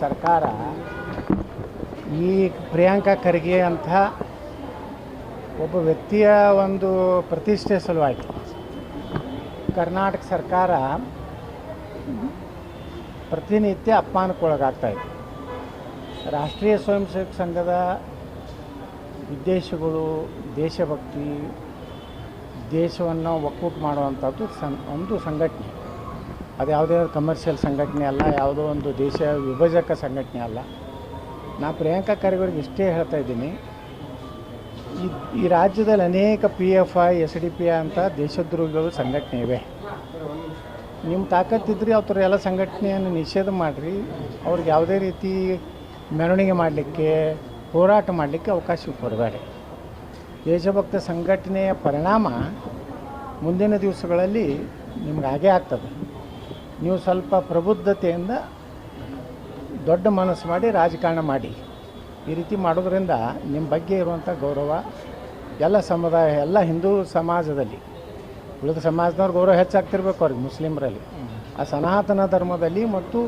ಸರ್ಕಾರ ಈ ಪ್ರಿಯಾಂಕಾ ಖರ್ಗೆ ಅಂತ ಒಬ್ಬ ವ್ಯಕ್ತಿಯ ಒಂದು ಪ್ರತಿಷ್ಠೆ ಸಲುವಾಗಿ ಕರ್ನಾಟಕ ಸರ್ಕಾರ ಪ್ರತಿನಿತ್ಯ ಅಪಮಾನಕ್ಕೊಳಗಾಗ್ತಾ ಇದೆ. ರಾಷ್ಟ್ರೀಯ ಸ್ವಯಂ ಸೇವಕ ಸಂಘದ ಉದ್ದೇಶಗಳು, ದೇಶಭಕ್ತಿ, ದೇಶವನ್ನು ಒಕ್ಕೂಟ ಮಾಡುವಂಥದ್ದು ಸಂ ಒಂದು ಸಂಘಟನೆ. ಅದು ಯಾವುದೇ ಕಮರ್ಷಿಯಲ್ ಸಂಘಟನೆ ಅಲ್ಲ, ಯಾವುದೋ ಒಂದು ದೇಶ ವಿಭಜಕ ಸಂಘಟನೆ ಅಲ್ಲ. ನಾ ಪ್ರಿಯಾಂಕಾ ಖರ್ಗೆವ್ರಿಗೆ ಇಷ್ಟೇ ಹೇಳ್ತಾ ಇದ್ದೀನಿ. ಈ ಈ ರಾಜ್ಯದಲ್ಲಿ ಅನೇಕ P F I S D P I ಅಂತ ದೇಶದ್ರೋಹಿಗಳು ಸಂಘಟನೆ ಇವೆ. ನಿಮ್ಮ ತಾಕತ್ತಿದ್ರೆ ಅವ್ರ ಎಲ್ಲ ಸಂಘಟನೆಯನ್ನು ನಿಷೇಧ ಮಾಡಿರಿ. ಅವ್ರಿಗೆ ಯಾವುದೇ ರೀತಿ ಮೆರವಣಿಗೆ ಮಾಡಲಿಕ್ಕೆ, ಹೋರಾಟ ಮಾಡಲಿಕ್ಕೆ ಅವಕಾಶ ಕೊಡಬೇಡಿ. ದೇಶಭಕ್ತ ಸಂಘಟನೆಯ ಪರಿಣಾಮ ಮುಂದಿನ ದಿವಸಗಳಲ್ಲಿ ನಿಮ್ಗೆ ಹಾಗೇ ಆಗ್ತದೆ. ನೀವು ಸ್ವಲ್ಪ ಪ್ರಬುದ್ಧತೆಯಿಂದ ದೊಡ್ಡ ಮನಸ್ಸು ಮಾಡಿ ರಾಜಕಾರಣ ಮಾಡಿ. ಈ ರೀತಿ ಮಾಡೋದ್ರಿಂದ ನಿಮ್ಮ ಬಗ್ಗೆ ಇರುವಂಥ ಗೌರವ, ಎಲ್ಲ ಸಮುದಾಯ, ಎಲ್ಲ ಹಿಂದೂ ಸಮಾಜದಲ್ಲಿ, ಉಳಿದ ಸಮಾಜದವ್ರ ಗೌರವ ಹೆಚ್ಚಾಗ್ತಿರ್ಬೇಕು ಅವ್ರಿಗೆ ಮುಸ್ಲಿಮರಲ್ಲಿ. ಆ ಸನಾತನ ಧರ್ಮದಲ್ಲಿ ಮತ್ತು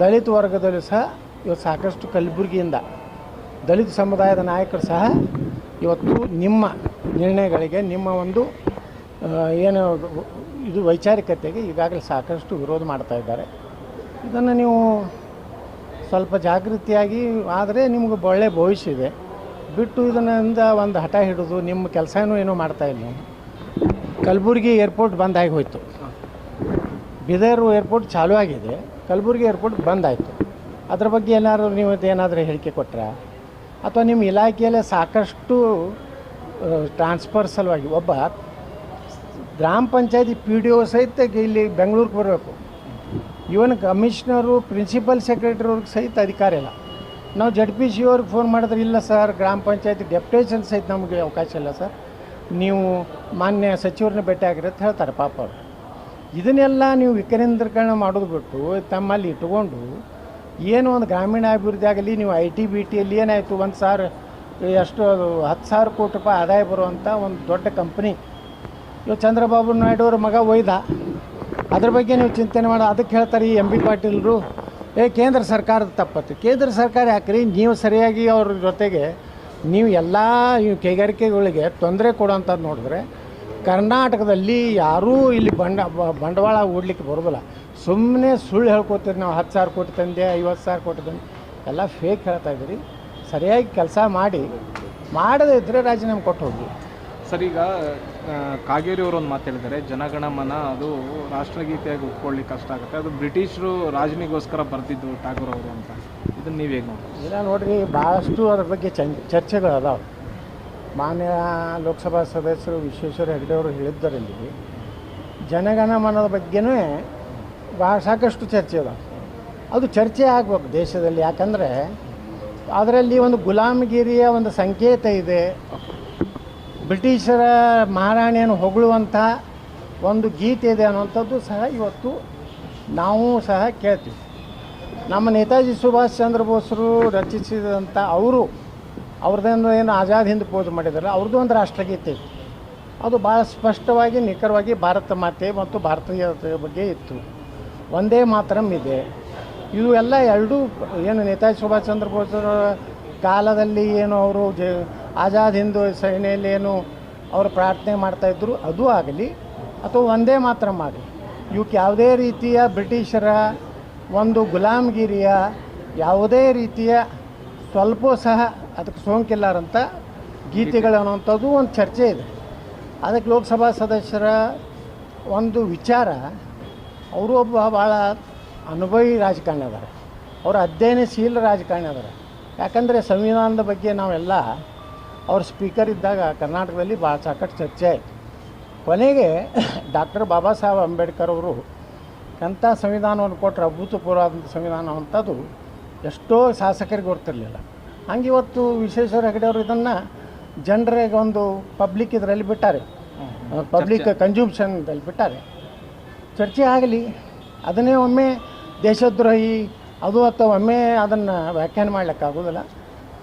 ದಲಿತ ವರ್ಗದಲ್ಲೂ ಸಹ ಇವತ್ತು ಸಾಕಷ್ಟು ಕಲಬುರಗಿಯಿಂದ ದಲಿತ ಸಮುದಾಯದ ನಾಯಕರು ಸಹ ಇವತ್ತು ನಿಮ್ಮ ನಿರ್ಣಯಗಳಿಗೆ, ನಿಮ್ಮ ಒಂದು ಏನು ಇದು ವೈಚಾರಿಕತೆಗೆ ಈಗಾಗಲೇ ಸಾಕಷ್ಟು ವಿರೋಧ ಮಾಡ್ತಾ ಇದ್ದಾರೆ. ಇದನ್ನು ನೀವು ಸ್ವಲ್ಪ ಜಾಗೃತಿಯಾಗಿ, ಆದರೆ ನಿಮ್ಗೆ ಒಳ್ಳೆ ಭವಿಷ್ಯ ಇದೆ. ಬಿಟ್ಟು ಇದನ್ನಿಂದ ಒಂದು ಹಠ ಹಿಡಿದು ನಿಮ್ಮ ಕೆಲಸನೂ ಏನೂ ಮಾಡ್ತಾ ಇಲ್ಲ. ಕಲಬುರಗಿ ಏರ್ಪೋರ್ಟ್ ಬಂದಾಗಿ ಹೋಯಿತು. ಬೀದರ್ ಏರ್ಪೋರ್ಟ್ ಚಾಲೂ ಆಗಿದೆ. ಕಲಬುರಗಿ ಏರ್ಪೋರ್ಟ್ ಬಂದಾಯಿತು ಅದ್ರ ಬಗ್ಗೆ ಏನಾದರೂ ನೀವು ಏನಾದರೂ ಹೇಳಿಕೆ ಕೊಟ್ಟರೆ ಅಥವಾ ನಿಮ್ಮ ಇಲಾಖೆಯಲ್ಲೇ ಸಾಕಷ್ಟು ಟ್ರಾನ್ಸ್ಫರ್ ಸಲುವಾಗಿ ಒಬ್ಬ ಗ್ರಾಮ ಪಂಚಾಯತಿ ಪಿ ಡಿ ಒ ಸಹಿತ ಇಲ್ಲಿ ಬೆಂಗಳೂರಿಗೆ ಬರಬೇಕು. ಇವನ್ ಕಮಿಷನರು ಪ್ರಿನ್ಸಿಪಲ್ ಸೆಕ್ರೆಟರಿವ್ರಿಗೆ ಸಹಿತ ಅಧಿಕಾರ ಇಲ್ಲ. ನಾವು ಜಡ್ ಪಿ ಸಿ ಅವ್ರಿಗೆ ಫೋನ್ ಮಾಡಿದ್ರೆ, ಇಲ್ಲ ಸರ್, ಗ್ರಾಮ ಪಂಚಾಯತಿ ಡೆಪ್ಟೇಷನ್ ಸಹಿತ ನಮಗೆ ಅವಕಾಶ ಇಲ್ಲ ಸರ್. ನೀವು ಮಾನ್ಯ ಸಚಿವರನ್ನ ಭೇಟಿ ಅಂತ ಹೇಳ್ತಾರೆ ಪಾಪ ಅವರು. ಇದನ್ನೆಲ್ಲ ನೀವು ವಿಕೇಂದ್ರೀಕರಣ ಮಾಡೋದು ಬಿಟ್ಟು ತಮ್ಮಲ್ಲಿ ಇಟ್ಕೊಂಡು ಏನು ಒಂದು ಗ್ರಾಮೀಣ ಅಭಿವೃದ್ಧಿ ಆಗಲಿ, ನೀವು ಐ ಟಿ ಬಿ ಟಿಯಲ್ಲಿ ಏನಾಯಿತು, ಒಂದು ಸಾವಿರ ಎಷ್ಟು ಹತ್ತು ಸಾವಿರ ಕೋಟಿ ರೂಪಾಯಿ ಆದಾಯ ಬರುವಂಥ ಒಂದು ದೊಡ್ಡ ಕಂಪ್ನಿ ಇವಾಗ ಚಂದ್ರಬಾಬು ನಾಯ್ಡು ಅವ್ರ ಮಗ ಒಯ್ದ. ಅದ್ರ ಬಗ್ಗೆ ನೀವು ಚಿಂತನೆ ಮಾಡೋ, ಅದಕ್ಕೆ ಹೇಳ್ತಾರೆ ಈ ಎಂ ಬಿ ಪಾಟೀಲ್ರು, ಏ, ಕೇಂದ್ರ ಸರ್ಕಾರದ ತಪ್ಪತ್ತು. ಕೇಂದ್ರ ಸರ್ಕಾರ ಯಾಕ್ರಿ? ನೀವು ಸರಿಯಾಗಿ ಅವ್ರ ಜೊತೆಗೆ, ನೀವು ಎಲ್ಲ ಕೈಗಾರಿಕೆಗಳಿಗೆ ತೊಂದರೆ ಕೊಡೋಂಥದ್ದು ನೋಡಿದ್ರೆ, ಕರ್ನಾಟಕದಲ್ಲಿ ಯಾರೂ ಇಲ್ಲಿ ಬಂಡ ಬಂಡವಾಳ ಹೂಡ್ಲಿಕ್ಕೆ ಬರೋದಿಲ್ಲ. ಸುಮ್ಮನೆ ಸುಳ್ಳು ಹೇಳ್ಕೊತೀರಿ ನಾವು, ಹತ್ತು ಸಾವಿರ ಕೋಟಿ ತಂದೆ, ಐವತ್ತು ಸಾವಿರ ಕೋಟಿ ತಂದೆ, ಎಲ್ಲ ಫೇಕ್ ಹೇಳ್ತಾ ಇದ್ದೀರಿ. ಸರಿಯಾಗಿ ಕೆಲಸ ಮಾಡಿ, ಮಾಡದೇ ಇದ್ದರೆ ರಾಜೀನಾಮೆ ಕೊಟ್ಟು ಹೋಗಿ. ಸರ್, ಈಗ ಕಾಗೇರಿ ಅವರು ಒಂದು ಮಾತು ಹೇಳಿದ್ದಾರೆ, ಜನಗಣಮನ ಅದು ರಾಷ್ಟ್ರಗೀತೆಯಾಗಿ ಒಪ್ಕೊಳ್ಳಿಕ್ಕೆ ಕಷ್ಟ ಆಗುತ್ತೆ. ಅದು ಬ್ರಿಟಿಷರು ರಾಜನಿಗೋಸ್ಕರ ಬರೆದಿದ್ದು ಟಾಗೂರ್ ಅವರು ಅಂತ. ಇದನ್ನು ನೀವು ಹೇಗೆ ನೋಡಿ ಇಲ್ಲ ನೋಡಿರಿ, ಭಾಳಷ್ಟು ಅದ್ರ ಬಗ್ಗೆ ಚರ್ಚೆಗಳು ಅದಾವೆ ಮಾನ್ಯ ಲೋಕಸಭಾ ಸದಸ್ಯರು ವಿಶ್ವೇಶ್ವರ ಹೆಗಡೆ ಅವರು ಹೇಳಿದ್ದರಲ್ಲಿ ಜನಗಣಮನದ ಬಗ್ಗೆನೇ ಭಾಳ ಸಾಕಷ್ಟು ಚರ್ಚೆ ಅದಾವೆ. ಅದು ಚರ್ಚೆ ಆಗಬೇಕು ದೇಶದಲ್ಲಿ, ಯಾಕಂದರೆ ಅದರಲ್ಲಿ ಒಂದು ಗುಲಾಮಗಿರಿಯ ಒಂದು ಸಂಕೇತ ಇದೆ. ಬ್ರಿಟಿಷರ ಮಹಾರಾಣಿಯನ್ನು ಹೊಗಳುವಂಥ ಒಂದು ಗೀತೆ ಇದೆ ಅನ್ನುವಂಥದ್ದು ಸಹ ಇವತ್ತು ನಾವು ಸಹ ಕೇಳ್ತೀವಿ. ನಮ್ಮ ನೇತಾಜಿ ಸುಭಾಷ್ ಚಂದ್ರ ಬೋಸರು ರಚಿಸಿದಂಥ ಅವರು ಅವ್ರದ್ದೊಂದು ಏನು ಆಜಾದ್ ಹಿಂದ್ ಪೋಜ್ ಮಾಡಿದ್ದಾರೆ, ಅವ್ರದ್ದು ಒಂದು ರಾಷ್ಟ್ರಗೀತೆ ಇತ್ತು. ಅದು ಭಾಳ ಸ್ಪಷ್ಟವಾಗಿ, ನಿಖರವಾಗಿ ಭಾರತ ಮಾತೆ ಮತ್ತು ಭಾರತೀಯತೆ ಬಗ್ಗೆ ಇತ್ತು. ಒಂದೇ ಮಾತರಂ ಇದೆ. ಇವು ಎಲ್ಲ ಎರಡೂ ಏನು ನೇತಾಜಿ ಸುಭಾಷ್ ಚಂದ್ರ ಬೋಸರ ಕಾಲದಲ್ಲಿ ಏನು ಅವರು ಜ ಆಜಾದ್ ಹಿಂದೂ ಸೇನೆಯಲ್ಲಿ ಏನು ಅವರು ಪ್ರಾರ್ಥನೆ ಮಾಡ್ತಾಯಿದ್ರು ಅದು ಆಗಲಿ, ಅಥವಾ ಒಂದೇ ಮಾತ್ರ ಆಗಲಿ ಇವಕ್ಕೆ ಯಾವುದೇ ರೀತಿಯ ಬ್ರಿಟಿಷರ ಒಂದು ಗುಲಾಮಗಿರಿಯ ಯಾವುದೇ ರೀತಿಯ ಸ್ವಲ್ಪ ಸಹ ಅದಕ್ಕೆ ಸೋಂಕಿಲ್ಲಾರಂಥ ಗೀತೆಗಳು ಅನ್ನುವಂಥದ್ದು ಒಂದು ಚರ್ಚೆ ಇದೆ. ಅದಕ್ಕೆ ಲೋಕಸಭಾ ಸದಸ್ಯರ ಒಂದು ವಿಚಾರ, ಅವರು ಒಬ್ಬ ಭಾಳ ಅನುಭವಿ ರಾಜಕಾರಣಿ ಅದಾರೆ. ಅವರು ಅಧ್ಯಯನಶೀಲ ರಾಜಕಾರಣಿ ಅದಾರೆ. ಯಾಕಂದರೆ ಸಂವಿಧಾನದ ಬಗ್ಗೆ ನಾವೆಲ್ಲ ಅವ್ರ ಸ್ಪೀಕರ್ ಇದ್ದಾಗ ಕರ್ನಾಟಕದಲ್ಲಿ ಭಾಳ ಸಾಕಷ್ಟು ಚರ್ಚೆ ಆಯಿತು. ಕೊನೆಗೆ ಡಾಕ್ಟರ್ ಬಾಬಾ ಸಾಹೇಬ್ ಅಂಬೇಡ್ಕರ್ ಅವರು ಎಂಥ ಸಂವಿಧಾನವನ್ನು ಕೊಟ್ಟರೆ ಅಭೂತಪೂರ್ವವಾದಂಥ ಸಂವಿಧಾನ ಅಂಥದ್ದು ಎಷ್ಟೋ ಶಾಸಕರಿಗೆ ಗೊತ್ತಿರಲಿಲ್ಲ. ಹಂಗೆ ಇವತ್ತು ವಿಶ್ವೇಶ್ವರ ಹೆಗಡೆ ಅವರು ಇದನ್ನು ಜನರಿಗೆ ಒಂದು ಪಬ್ಲಿಕ್ ಇದರಲ್ಲಿ ಬಿಟ್ಟಾರೆ. ಪಬ್ಲಿಕ್ ಕನ್ಸ್ಯೂಮ್ಷನ್ದಲ್ಲಿ ಬಿಟ್ಟಾರೆ. ಚರ್ಚೆ ಆಗಲಿ ಅದನ್ನೇ ಒಮ್ಮೆ ದೇಶದ್ರೋಹಿ ಅದು ಅಥವಾ ಒಮ್ಮೆ ಅದನ್ನು ವ್ಯಾಖ್ಯಾನ ಮಾಡಲಿಕ್ಕಾಗೋದಿಲ್ಲ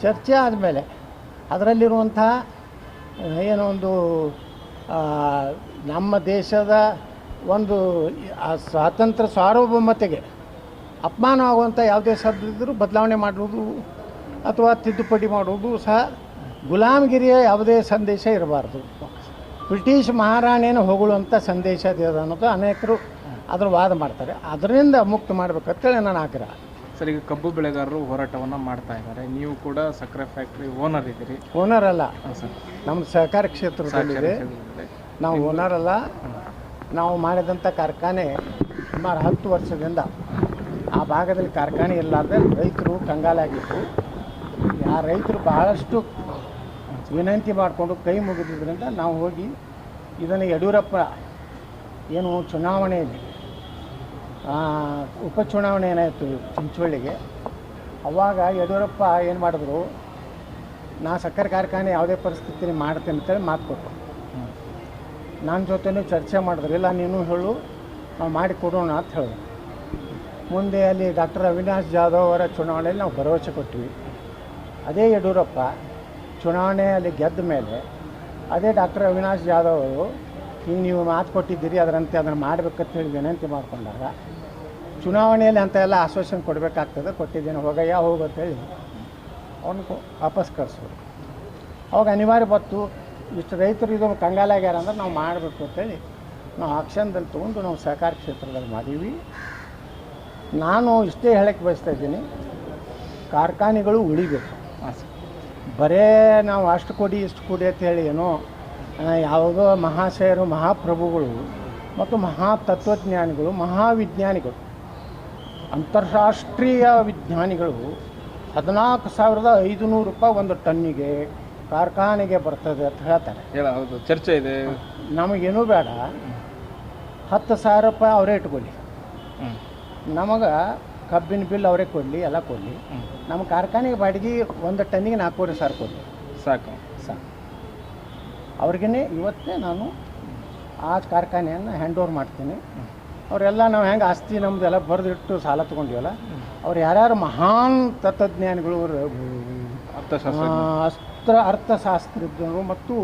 ಚರ್ಚೆ ಆದಮೇಲೆ ಅದರಲ್ಲಿರುವಂಥ ಏನೋ ಒಂದು ನಮ್ಮ ದೇಶದ ಒಂದು, ಆ, ಸ್ವಾತಂತ್ರ್ಯ ಸಾರ್ವಭೌಮತೆಗೆ ಅಪಮಾನ ಆಗುವಂಥ ಯಾವುದೇ ಶಬ್ದ ಬದಲಾವಣೆ ಮಾಡುವುದು ಅಥವಾ ತಿದ್ದುಪಡಿ ಮಾಡುವುದು ಸಹ ಗುಲಾಮಗಿರಿಯ ಯಾವುದೇ ಸಂದೇಶ ಇರಬಾರ್ದು. ಬ್ರಿಟಿಷ್ ಮಹಾರಾಣಿಯನ್ನು ಹೊಗಳುವಂಥ ಸಂದೇಶ ಇದೆ ಅನ್ನೋದು ಅನೇಕರು ಅದ್ರ ವಾದ ಮಾಡ್ತಾರೆ. ಅದರಿಂದ ಮುಕ್ತ ಮಾಡ್ಬೇಕಂತೇಳಿ ನನ್ನ ಆಗ್ರಹ ಸರ್ ಈಗ ಕಬ್ಬು ಬೆಳೆಗಾರರು ಹೋರಾಟವನ್ನು ಮಾಡ್ತಾ ಇದ್ದಾರೆ. ನೀವು ಕೂಡ ಸಕ್ಕರೆ ಫ್ಯಾಕ್ಟ್ರಿ ಓನರ್ ಇದ್ದೀರಿ. ಓನರ್ ಅಲ್ಲ. ಸರ್. ನಮ್ಮ ಸಹಕಾರ ಕ್ಷೇತ್ರದಲ್ಲಿದೆ. ನಾವು ಓನರ್ ಅಲ್ಲ. ನಾವು ಮಾಡಿದಂಥ ಕಾರ್ಖಾನೆ ಸುಮಾರು ಹತ್ತು ವರ್ಷದಿಂದ ಆ ಭಾಗದಲ್ಲಿ ಕಾರ್ಖಾನೆ ಇರಲಾರ್ದೆ ರೈತರು ಕಂಗಾಲಾಗಿತ್ತು ಆ ರೈತರು ಬಹಳಷ್ಟು ವಿನಂತಿ ಮಾಡಿಕೊಂಡು ಕೈ ಮುಗಿದ್ರಿಂದ ನಾವು ಹೋಗಿ ಇದನ್ನು ಯಡಿಯೂರಪ್ಪ ಏನು ಚುನಾವಣೆಯಲ್ಲಿ ಉಪಚುನಾವಣೆ ಏನಾಯಿತು ಚಿಂಚೋಳಿಗೆ? ಅವಾಗ ಯಡಿಯೂರಪ್ಪ ಏನು ಮಾಡಿದ್ರು? ನಾ ಸಕ್ಕರೆ ಕಾರ್ಖಾನೆ ಯಾವುದೇ ಪರಿಸ್ಥಿತಿ ಮಾಡ್ತೇನೆ ಅಂತೇಳಿ ಮಾತು ಕೊಟ್ಟರು ನನ್ನ ಜೊತೆನೂ ಚರ್ಚೆ ಮಾಡಿದ್ರು. ಇಲ್ಲ, ನೀನು ಹೇಳು, ನಾವು ಮಾಡಿ ಕೊಡೋಣ ಅಂತ ಹೇಳಿದ್ರು. ಮುಂದೆ ಅಲ್ಲಿ ಡಾಕ್ಟರ್ ಅವಿನಾಶ್ ಜಾಧವ್ ಅವರ ಚುನಾವಣೆಯಲ್ಲಿ ನಾವು ಭರವಸೆ ಕೊಟ್ವಿ. ಅದೇ ಯಡಿಯೂರಪ್ಪ ಚುನಾವಣೆಯಲ್ಲಿ ಗೆದ್ದ ಮೇಲೆ ಅದೇ ಡಾಕ್ಟರ್ ಅವಿನಾಶ್ ಜಾಧವ್ ಅವರು ಹಿಂಗೆ ನೀವು ಮಾತು ಕೊಟ್ಟಿದ್ದೀರಿ, ಅದರಂತೆ ಅದನ್ನು ಮಾಡಬೇಕಂತ ಹೇಳಿ ವಿನಂತಿ ಮಾಡಿಕೊಂಡಾಗ ಚುನಾವಣೆಯಲ್ಲಿ ಅಂತ ಎಲ್ಲ ಆಶ್ವಾಸನೆ ಕೊಡಬೇಕಾಗ್ತದೆ, ಕೊಟ್ಟಿದ್ದೇನೆ, ಹೋಗಯ್ಯ ಹೋಗಂತೇಳಿ ಅವನು ವಾಪಸ್ ಕಳಿಸೋರು ಅವಾಗ ಅನಿವಾರ್ಯ ಬತ್ತು ಇಷ್ಟು ರೈತರು ಇದು ಕಂಗಾಲಾಗ್ಯಾರ ಅಂದ್ರೆ ನಾವು ಮಾಡಬೇಕು ಅಂತೇಳಿ ನಾವು ಆಕ್ಷನ್ದಲ್ಲಿ ತೊಗೊಂಡು ನಾವು ಸಹಕಾರ ಕ್ಷೇತ್ರದಲ್ಲಿ ಮಾಡೀವಿ. ನಾನು ಇಷ್ಟೇ ಹೇಳಕ್ಕೆ ಬಯಸ್ತಾ ಇದ್ದೀನಿ, ಕಾರ್ಖಾನೆಗಳು ಉಳಿಬೇಕು. ಆಸೆ ಬರೇ ನಾವು ಅಷ್ಟು ಕೊಡಿ, ಇಷ್ಟು ಕೊಡಿ ಅಂತ ಹೇಳಿ ಏನೋ ಯಾವಾಗೋ ಯಾವುದೋ ಮಹಾಶಯರು, ಮಹಾಪ್ರಭುಗಳು ಮತ್ತು ಮಹಾ ತತ್ವಜ್ಞಾನಿಗಳು ಮಹಾವಿಜ್ಞಾನಿಗಳು ಅಂತಾರಾಷ್ಟ್ರೀಯ ವಿಜ್ಞಾನಿಗಳು ಹದಿನಾಲ್ಕು ಸಾವಿರದ ಐದುನೂರು ರೂಪಾಯಿ ಒಂದು ಟನ್ನಿಗೆ ಕಾರ್ಖಾನೆಗೆ ಬರ್ತದೆ ಅಂತ ಹೇಳ್ತಾರೆ. ಹೇಳ ಹೌದು ಚರ್ಚೆ ಇದೆ. ನಮಗೇನೂ ಬೇಡ. ಹತ್ತು ಸಾವಿರ ರೂಪಾಯಿ ಅವರೇ ಇಟ್ಕೊಳ್ಳಿ. ನಮಗೆ ಕಬ್ಬಿನ ಬಿಲ್ ಅವರೇ ಕೊಡಲಿ ಎಲ್ಲ ಕೊಡಲಿ. ನಮ್ಮ ಕಾರ್ಖಾನೆಗೆ ಬಾಡಿಗೆ ಒಂದು ಟನ್ನಿಗೆ ನಾಲ್ಕೂವರೆ ಸಾವಿರ ಕೊಡಲಿ. ಸಾಕು. ಸಾಕು. ಅವ್ರಿಗೇ ಇವತ್ತೇ ನಾನು ಆ ಕಾರ್ಖಾನೆಯನ್ನು ಹ್ಯಾಂಡ್ ಓವರ್ ಮಾಡ್ತೀನಿ ಅವರೆಲ್ಲ ನಾವು ಹೆಂಗೆ ಆಸ್ತಿ ನಮ್ಮದೆಲ್ಲ ಬರೆದಿಟ್ಟು ಸಾಲ ತೊಗೊಂಡಿವಲ್ಲ ಅವ್ರು ಯಾರ್ಯಾರು ಮಹಾನ್ ತತ್ವಜ್ಞಾನಿಗಳು ಅಸ್ತ್ರ ಅರ್ಥಶಾಸ್ತ್ರಜ್ಞರು ಮತ್ತು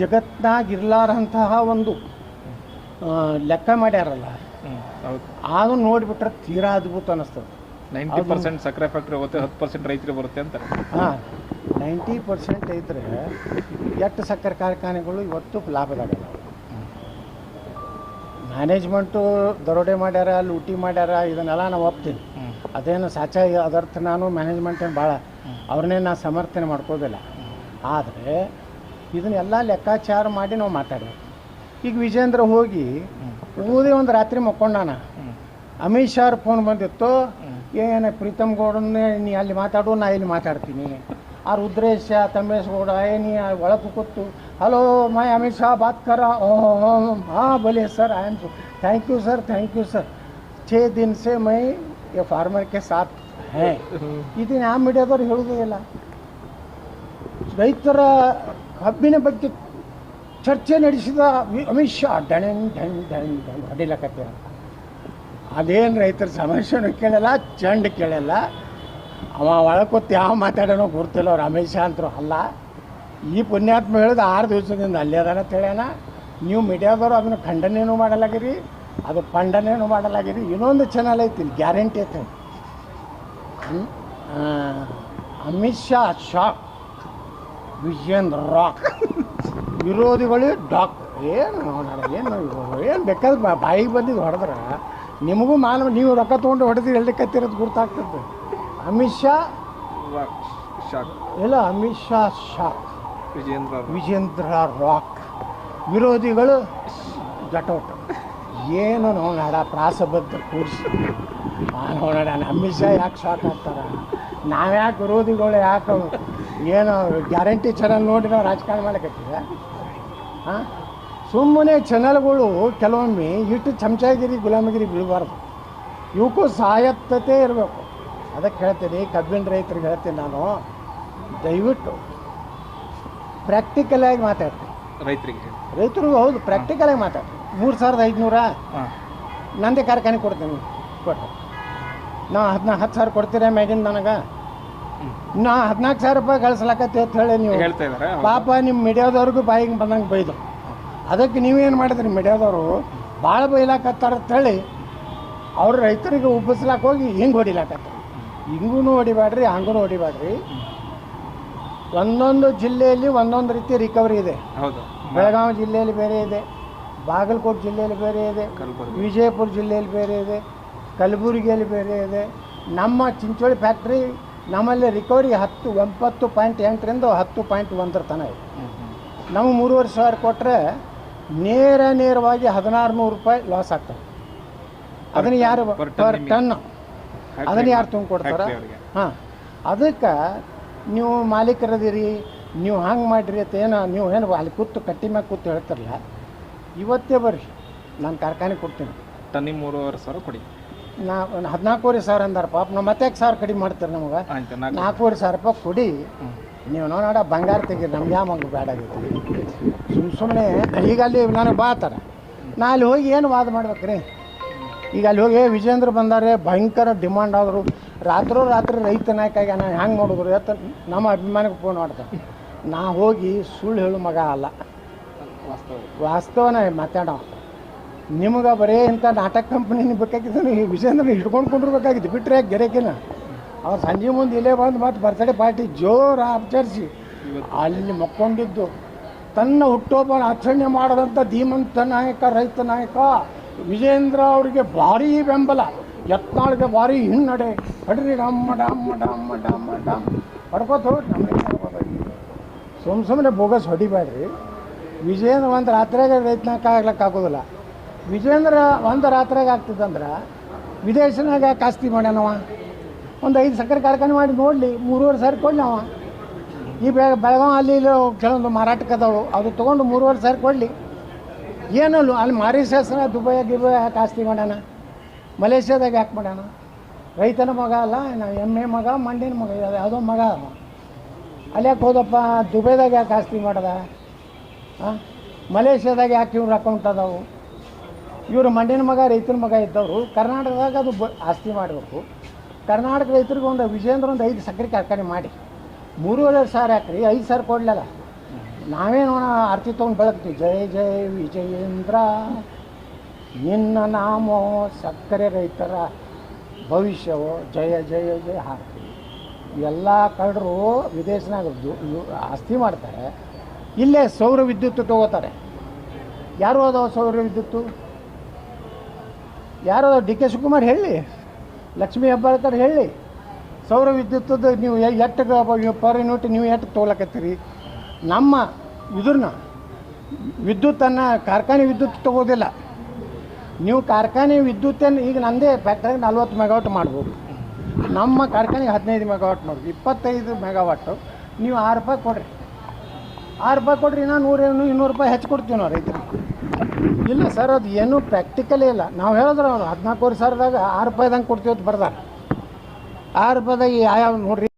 ಜಗತ್ನಾಗ ಇರಲಾರಂತಹ ಒಂದು ಲೆಕ್ಕ ಮಾಡ್ಯಾರಲ್ಲ. ಅದು ನೋಡಿಬಿಟ್ರೆ ತೀರಾ ಅದ್ಭುತ ಅನ್ನಿಸ್ತದೆ ನೈಂಟಿ ಪರ್ಸೆಂಟ್ ಸಕ್ಕರೆ ಫ್ಯಾಕ್ಟ್ರಿ ಹೋಗುತ್ತೆ ಹತ್ತು ಪರ್ಸೆಂಟ್ ರೈತರಿಗೆ ಬರುತ್ತೆ ಅಂತ. ಹಾಂ ನೈಂಟಿ ಪರ್ಸೆಂಟ್ ಇದ್ದರೆ ಎಷ್ಟು ಸಕ್ಕರೆ ಕಾರ್ಖಾನೆಗಳು ಇವತ್ತು ಲಾಭದಾಗಲ್ಲ ಮ್ಯಾನೇಜ್ಮೆಂಟು ದರೋಡೆ ಮಾಡ್ಯಾರ ಲೂಟಿ ಮಾಡ್ಯಾರ ಇದನ್ನೆಲ್ಲ ನಾವು ಒಪ್ತೀನಿ ಅದೇನು ಸಾಚ ಅದರ್ಥ ನಾನು ಮ್ಯಾನೇಜ್ಮೆಂಟೇನು ಭಾಳ ಅವ್ರನ್ನೇ ನಾನು ಸಮರ್ಥನೆ ಮಾಡ್ಕೋದಿಲ್ಲ. ಆದರೆ ಇದನ್ನೆಲ್ಲ ಲೆಕ್ಕಾಚಾರ ಮಾಡಿ ನಾವು ಮಾತಾಡಬೇಕು. ಈಗ ವಿಜೇಂದ್ರ ಹೋಗಿ ಓದಿ ಒಂದು ರಾತ್ರಿ ಮಕ್ಕೊಂಡಾನ. ಅಮಿತ್ ಶಾ ಅವ್ರ ಫೋನ್ ಬಂದಿತ್ತು. ಏನು ಪ್ರೀತಮ್ ಗೌಡನ್ನೇ ನೀ ಅಲ್ಲಿ ಮಾತಾಡು ನಾ ಇಲ್ಲಿ ಮಾತಾಡ್ತೀನಿ. ಆ ರುದ್ರೇಶ ತಮ್ಮೇಶ್ ಗೌಡ ಏ ನೀ ಒಳಗೆ ಕೂತು ಹಲೋ ಮೈ ಅಮಿತ್ ಶಾ ಬಾತ್ ಕರ ಹಾಂ बोलिए sir I am thank you sir thank you sir छः दिन से मैं ये फार्मर के साथ हैं ಇದನ್ನ ಯಾವ ಮೀಡಿಯಾದವ್ರು ಹೇಳೋದೇ ಇಲ್ಲ ರೈತರ ಕಬ್ಬಿನ ಬಗ್ಗೆ ಚರ್ಚೆ ನಡೆಸಿದ ವಿ- ಅಮಿತ್ ಶಾ ಢಣ್ ಢಣ್ ಢಣ್ ಢಣ್ ಹೊಡಿಲಕತ್ತೀರ ಅದೇನು ರೈತರ ಸಮಸ್ಯೆನೂ ಕೇಳಲ್ಲ ಚಂಡ್ ಕೇಳಲ್ಲ ಅವ ಒಳಕೊತ್ತು ಯಾವ ಮಾತಾಡೋನೋ ಗೊತ್ತಿಲ್ಲ ಅವ್ರು ಅಮಿತ್ ಶಾ ಅಂತರು ಅಲ್ಲ ಈ ಪುಣ್ಯಾತ್ಮ ಹೇಳಿದ ಆರು ದಿವಸದಿಂದ ಅಲ್ಲೇ ಅದಾನ ಅಂತೇಳ್ಯಾನ ನೀವು ಮೀಡಿಯಾದವರು ಅದನ್ನು ಖಂಡನೆಯೂ ಮಾಡಲಾಗಿರಿ ಅದು ಖಂಡನೆಯೂ ಮಾಡಲಾಗಿರಿ. ಇನ್ನೊಂದು ಚಾನಲ್ ಐತಿ ಗ್ಯಾರಂಟಿ ಐತೆ ಅಮಿತ್ ಶಾ ಶಾಕ್ ವಿಜೇಂದ್ರ ರಾಕ್. ವಿರೋಧಿಗಳು ಡಾಕ್. ಏನು ನೋಡೋಣ ಏನು ಏನು ಬೇಕಾದ್ರೆ ಬಾಯಿಗೆ ಬಂದಿದ್ದು ಹೊಡೆದ್ರೆ. ನಿಮಗೂ ಮಾನವ ನೀವು ರೊಕ್ಕ ತೊಗೊಂಡು ಹೊಡೆದು ಹೇಳಿಕತ್ತಿರೋದು ಗುರ್ತಾಗ್ತದೆ. ಅಮಿತ್ ಶಾ ಶಾಕ್. ಇಲ್ಲ ಅಮಿತ್ ಶಾ ಶಾಕ್. ವಿಜೇಂದ್ರ ವಿಜೇಂದ್ರ ರಾಕ್ ವಿರೋಧಿಗಳು ಜಟೌಟ್. ಏನು ನೋಡ ಪ್ರಾಸಬದ್ಧ ಕೂರಿಸಿ. ನೋಡೋಣ ನಮ್ಮ ವಿಷಯ ಯಾಕೆ ಶಾಕ್ ಆಗ್ತಾರೆ? ನಾವ್ಯಾಕೆ ವಿರೋಧಿಗಳು ಯಾಕೆ ಏನು ಗ್ಯಾರಂಟಿ ಚಾನಲ್ ನೋಡಿ ನಾವು ರಾಜಕಾರಣ ಮಾಡಕತ್ತೀವಿ ಸುಮ್ಮನೆ ಚಾನಲ್ಗಳು ಕೆಲವೊಮ್ಮೆ ಇಷ್ಟು ಚಮಚಾಗಿರಿ, ಗುಲಾಮಗಿರಿ ಬೀಳಬಾರ್ದು. ಇವಕ್ಕೂ ಸಾಯತ್ತತೆ ಇರಬೇಕು. ಅದಕ್ಕೆ ಹೇಳ್ತೀನಿ ಕಬ್ಬಿನ ರೈತರಿಗೆ ಹೇಳ್ತೀನಿ ನಾನು. ದಯವಿಟ್ಟು ಪ್ರಾಕ್ಟಿಕಲಾಗಿ ಮಾತಾಡ್ತೀನಿ. ರೈತರಿಗೆ. ರೈತರಿಗೂ ಹೌದು ಪ್ರಾಕ್ಟಿಕಲಾಗಿ ಮಾತಾಡ್ತೀನಿ. ಮೂರು ಸಾವಿರದ ಐದುನೂರ ಹಾಂ. ನಂದೇ ಕಾರ್ಖಾನೆ ಕೊಡ್ತೀನಿ. ಕೊಟ್ಟು. ನಾ ಹದಿನಾ ಹತ್ತು ಸಾವಿರ ಕೊಡ್ತೀರ ಮ್ಯಾಗಿನ ನನಗೆ? ನಾ ಹದಿನಾಲ್ಕು ಸಾವಿರ ರೂಪಾಯಿ ಗಳಿಸ್ಲಾಕತ್ತಿ ಅಂತ ಹೇಳಿ ನೀವು ಹೇಳ್ತಾ ಇದ್ದಾರೆ ಪಾಪ ನಿಮ್ಮ ಮೀಡಿಯಾದವ್ರಿಗೂ ಬಾಯಿಗೆ ಬಂದಂಗೆ ಬೈದು. ಅದಕ್ಕೆ ನೀವೇನು ಮಾಡಿದ್ರಿ ಮೀಡಿಯಾದವರು? ಭಾಳ ಬೈಲಾಕತ್ತಾರ ಅಂತೇಳಿ ಅವ್ರು ರೈತರಿಗೆ ಉಬ್ಬಿಸ್ಲಾಕ ಹೋಗಿ ಹಿಂಗೆ ಹೊಡಿಲಾಕತ್ತಾರೆ. ಹಿಂಗೂ ಹೊಡಿಬೇಡ್ರಿ ಹಂಗೂ ಹೊಡಿಬೇಡ್ರಿ ಒಂದೊಂದು ಜಿಲ್ಲೆಯಲ್ಲಿ ಒಂದೊಂದು ರೀತಿ ರಿಕವರಿ ಇದೆ. ಹೌದು. ಬೆಳಗಾವಿ ಜಿಲ್ಲೆಯಲ್ಲಿ ಬೇರೆ ಇದೆ. ಬಾಗಲಕೋಟೆ ಜಿಲ್ಲೆಯಲ್ಲಿ ಬೇರೆ ಇದೆ. ಕಲಬುರಗಿ. ವಿಜಯಪುರ ಜಿಲ್ಲೆಯಲ್ಲಿ ಬೇರೆ ಇದೆ. ಕಲಬುರಗಿಯಲ್ಲಿ ಬೇರೆ ಇದೆ. ನಮ್ಮ ಚಿಂಚೋಳಿ ಫ್ಯಾಕ್ಟ್ರಿ ನಮ್ಮಲ್ಲಿ ರಿಕವರಿ ಹತ್ತು ಒಂಬತ್ತು ಪಾಯಿಂಟ್ ಎಂಟರಿಂದ ಹತ್ತು ಪಾಯಿಂಟ್ ಒಂದರ ತನಕ ಇದೆ. ನಾವು ಮೂರುವರೆ ಸಾವಿರ ಕೊಟ್ಟರೆ ನೇರ ನೇರವಾಗಿ ಹದಿನಾರು ನೂರು ರೂಪಾಯಿ ಲಾಸ್ ಆಗ್ತದೆ. ಅದನ್ನು ಯಾರು Per ton ಪರ್ ನಿಮಗೆ? ಟನ್ ಅದನ್ನು ಯಾರು ತುಂಬಿಕೊಡ್ತಾರೆ. ಹಾಂ. ಅದಕ್ಕೆ ನೀವು ಮಾಲೀಕರದಿರಿ ನೀವು ಹಂಗೆ ಮಾಡಿರಿ ಅಂತ ಏನು ನೀವು ಏನು ಅಲ್ಲಿ ಕೂತು ಕಟ್ಟಿ ಮ್ಯಾಗ ಕೂತು ಹೇಳ್ತಾರಲ್ಲ ಇವತ್ತೇ ಬರ್ರಿ ನಾನು ಕಾರ್ಖಾನೆ ಕೊಡ್ತೀನಿ. ತನ್ನಿ ಮೂರುವರೆ ಸಾವಿರ ಕೊಡಿ. ನಾ ಒಂದು ಹದಿನಾಲ್ಕೂವರೆ ಸಾವಿರ ಅಂದಾರ ಪಾಪ ನಮ್ಮ ಮತ್ತೆ ಸಾವಿರ ಕಡಿಮೆ ಮಾಡ್ತಾರೆ ನಮಗೆ? ಆಯ್ತು ನಾಲ್ಕು. ನಾಲ್ಕೂವರೆ ಸಾವಿರ ರೂಪಾಯಿ ಕೊಡಿ. ನೀವು ನೋಡ ಬಂಗಾರ ತೆಗೀರಿ ನಮ್ಗೆ ಯಾವ ಮಗು ಬೇಡ ಸುಮ್ಮ ಸುಮ್ಮನೆ ಈಗ ಅಲ್ಲಿ ನನಗೆ ಬಾತಾರ ನಾ ಅಲ್ಲಿ ಹೋಗಿ ಏನು ವಾದ ಮಾಡ್ಬೇಕ್ರಿ? ಈಗ ಅಲ್ಲಿ ಹೋಗಿ ವಿಜೇಂದ್ರ ಬಂದಾರೆ ಭಯಂಕರ ಡಿಮಾಂಡ್ ಆದರು. ರಾತ್ರೋ ರಾತ್ರಿ ರೈತ ನಾಯಕ ನಾನು ಹೆಂಗೆ ನೋಡಿದ್ರು? ಎತ್ತ ನಮ್ಮ ಅಭಿಮಾನಕ್ಕೆ ಫೋನ್ ಮಾಡ್ತಾರೆ ನಾ ಹೋಗಿ ಸುಳ್ಳು ಹೇಳು ಮಗ ಅಲ್ಲ. ವಾಸ್ತವ ವಾಸ್ತವನ ಮಾತಾಡೋ. ನಿಮ್ಗೆ ಬರೇ ಇಂಥ ನಾಟಕ ಕಂಪ್ನಿ ಬೇಕಾಗಿದ್ದು ನೀವು ವಿಜೇಂದ್ರ ಹಿಡ್ಕೊಂಡು ಕೊಂಡಿರ್ಬೇಕಾಗಿತ್ತು. ಬಿಟ್ಟರೆ ಗೆರೆಕಿನ? ಅವ್ರು ಸಂಜೆ ಮುಂದೆ ಇಲ್ಲೇ ಬಂದು ಮತ್ತು ಬರ್ತಡೇ ಪಾರ್ಟಿ ಜೋರು ಆಚರಿಸಿ. ಅಲ್ಲಿ ಮಕ್ಕೊಂಡಿದ್ದು. ತನ್ನ ಹುಟ್ಟೋಬ ಆಚರಣೆ ಮಾಡದಂಥ ಧೀಮಂತ ನಾಯಕ, ರೈತ ನಾಯಕ ವಿಜೇಂದ್ರ ಅವರಿಗೆ ಭಾರೀ ಬೆಂಬಲ. ಯತ್ನಾಳಿಗೆ ಭಾರಿ ಹಿನ್ನಡೆ. ಹಡ್ರಿ ಡಮ್ಮ ಡಮ್ಮ ಡಮ್ಮ ಡಮ್ಮ ಡಮ್. ಹೊಡ್ಕೋತ ಸುಮ್ಮ ಸುಮ್ಮನೆ ಬೋಗಸ್ ಹೊಡಿಬೇಡ್ರಿ. ವಿಜೇಂದ್ರ ಒಂದು ರಾತ್ರಿಯಾಗ ರೈತನಾಗ ಆಗ್ಲಿಕ್ಕಾಗೋದಿಲ್ಲ ವಿಜೇಂದ್ರ ಒಂದು ರಾತ್ರಿಯಾಗ ಆಗ್ತಿತ್ತಂದ್ರೆ ವಿದೇಶನಾಗ ಕಾಸ್ತಿ ಮಾಡ್ಯಾನವ. ಒಂದು ಐದು ಸಕ್ಕರೆ ಕಾರ್ಖಾನೆ ಮಾಡಿ ನೋಡಲಿ, ಮೂರುವರೆ ಸಾವಿರ ಕೊಡ್ಲವ. ಈ ಬೆ ಬೆಳಗಾವಿ ಅಲ್ಲಿ ಕೆಲವೊಂದು ಮಾರಾಟಕ್ಕದವು ಅದು ತೊಗೊಂಡು ಮೂರುವರೆ ಸಾವಿರ ಕೊಡಲಿ. ಏನಲ್ಲ, ಅಲ್ಲಿ ಮಾರಿ ದುಬೈ ಗಿಬೈ ಕಾಸ್ತಿ ಮಾಡ್ಯಾನ. ಮಲೇಷ್ಯಾದಾಗ ಯಾಕೆ ಮಾಡೋಣ ರೈತನ ಮಗ ಅಲ್ಲ ನಾವು ಎಮ್ಮೆ ಮಗ ಮಂಡಿನ ಮಗ, ಯಾವ್ದೋ- ಮಗ ಅಲ್ಲ ಅಲ್ಲಿ ಯಾಕೆ ಹೋದಪ್ಪ? ದುಬೈದಾಗ ಯಾಕೆ ಆಸ್ತಿ ಮಾಡದ? ಹಾಂ ಮಲೇಷ್ಯಾದಾಗ ಯಾಕೆ ಇವ್ರ ಅಕೌಂಟ್ ಅದಾವು? ಇವರು ಮಂಡಿನ ಮಗ, ರೈತನ ಮಗ ಇದ್ದವರು. ಕರ್ನಾಟಕದಾಗ ಅದು ಬ ಆಸ್ತಿ ಮಾಡಬೇಕು. ಕರ್ನಾಟಕ ರೈತರಿಗೆ ಒಂದು ವಿಜೇಂದ್ರ ಒಂದು ಐದು ಸಕ್ಕರೆ ಕಾರ್ಖಾನೆ ಮಾಡಿ. ಮೂರುವರೆ ಸಾವಿರ ಹಾಕ್ರಿ ಐದು ಸಾವಿರ ಕೊಡ್ಲಲ್ಲ. ನಾವೇನು ಆರತಿ ತೊಗೊಂಡು ಬೆಳಗ್ತೀವಿ? ಜಯ ಜಯ ವಿಜಯೇಂದ್ರ. ನಿನ್ನ ನಾಮೋ ಸಕ್ಕರೆ ರೈತರ ಭವಿಷ್ಯವೋ, ಜಯ ಜಯ ಜಯ ಹಾಕ್ತೀವಿ ಎಲ್ಲ ಕಳ್ಳರು ವಿದೇಶನಾಗ ಆಸ್ತಿ ಮಾಡ್ತಾರೆ. ಇಲ್ಲೇ ಸೌರ ವಿದ್ಯುತ್ ತಗೋತಾರೆ. ಯಾರು ಅದಾವ ಸೌರ ವಿದ್ಯುತ್ತು? ಯಾರು ಅದಾವ ಡಿ ಕೆ ಶಿವಕುಮಾರ್ ಹೇಳಿ. ಲಕ್ಷ್ಮೀ ಹೆಬ್ಬಾಳ್ಕರ್ ಹೇಳಿ. ಸೌರ ವಿದ್ಯುತ್ತದ ನೀವು ಎಟ್ಟು ಪರ್ ಯೂನಿಟ್ ನೀವು ಎಟ್ಟು ತೊಗೊಳಕತ್ತೀರಿ ನಮ್ಮ ಇದ್ರನ್ನ ವಿದ್ಯುತ್ತನ್ನು ಕಾರ್ಖಾನೆ ವಿದ್ಯುತ್ ತಗೋದಿಲ್ಲ. ನೀವು ಕಾರ್ಖಾನೆ ವಿದ್ಯುತ್ತನ್ನು ಈಗ ನಂದೇ ಫ್ಯಾಕ್ಟ್ರಿಗೆ ನಲ್ವತ್ತು ಮೆಗಾವಾಟ್ ಮಾಡ್ಬೋದು. ನಮ್ಮ ಕಾರ್ಖಾನೆಗೆ ಹದಿನೈದು ಮೆಗಾವಾಟ್ ನೋಡಿ, ಇಪ್ಪತ್ತೈದು ಮೆಗಾವಾಟು ನೀವು ಆರು ರೂಪಾಯಿ ಕೊಡ್ರಿ. ಆರು ರೂಪಾಯಿ ಕೊಡ್ರಿ ನಾನು ನೂರೇನು ಇನ್ನೂರು ರೂಪಾಯಿ ಹೆಚ್ಚು ಕೊಡ್ತೀವಿ ನಾವು ರೈತರಿಗೆ ಇಲ್ಲ ಸರ್, ಅದು ಏನೂ ಪ್ರಾಕ್ಟಿಕಲೇ ಇಲ್ಲ. ನಾವು ಹೇಳಿದ್ರೆ ಅವ್ರು ಹದಿನಾಲ್ಕೂವರೆ ಸಾವಿರದಾಗ ಆರು ರೂಪಾಯಿದಂಗೆ ಕೊಡ್ತೀವಿ ಅಂತ ಬರ್ದಾರೆ. ಆರು ರೂಪಾಯಿದಾಗ ಯಾವ ನೋಡ್ರಿ.